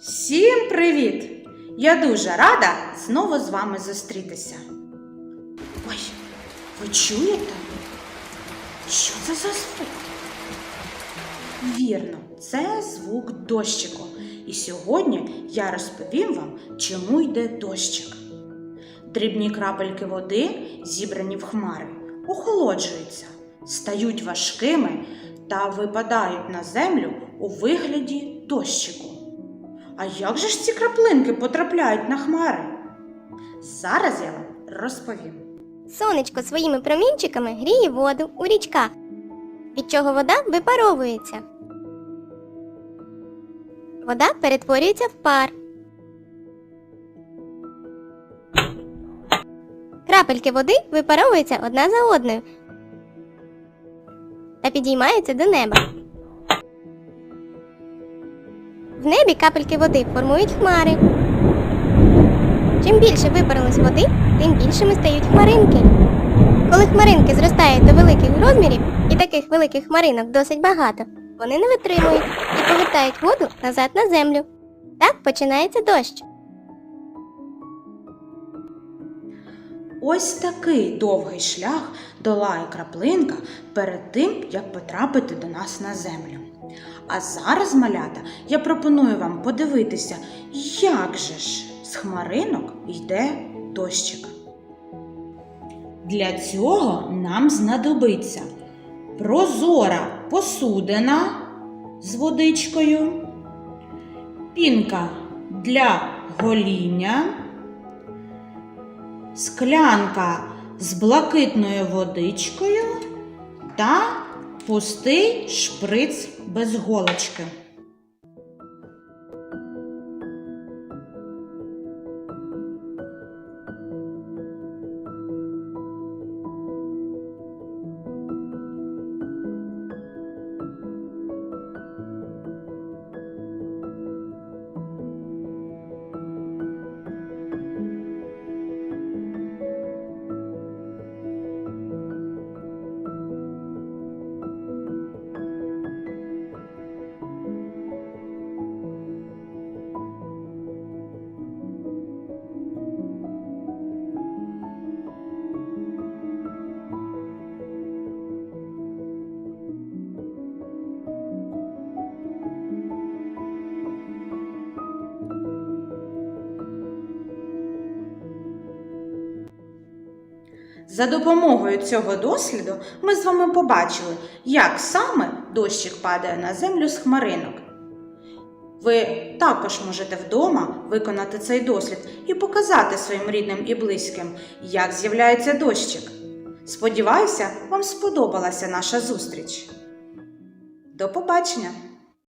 Всім привіт! Я дуже рада знову з вами зустрітися. Ой, ви чуєте? Що це за звук? Вірно, це звук дощику. І сьогодні я розповім вам, чому йде дощик. Дрібні крапельки води, зібрані в хмари, охолоджуються, стають важкими та випадають на землю у вигляді дощику. А як же ж ці краплинки потрапляють на хмари? Зараз я вам розповім. Сонечко своїми промінчиками гріє воду у річках, від чого вода випаровується. Вода перетворюється в пар. Крапельки води випаровуються одна за одною та підіймаються до неба. В небі капельки води формують хмари. Чим більше випарилось води, тим більшими стають хмаринки. Коли хмаринки зростають до великих розмірів, і таких великих хмаринок досить багато, вони не витримують і повертають воду назад на землю. Так починається дощ. Ось такий довгий шлях долає краплинка перед тим, як потрапити до нас на землю. А зараз, малята, я пропоную вам подивитися, як же ж з хмаринок йде дощик. Для цього нам знадобиться прозора посудина з водичкою, пінка для гоління склянка з блакитною водичкою та пустий шприц без голочки. За допомогою цього досліду ми з вами побачили, як саме дощик падає на землю з хмаринок. Ви також можете вдома виконати цей дослід і показати своїм рідним і близьким, як з'являється дощик. Сподіваюся, вам сподобалася наша зустріч. До побачення!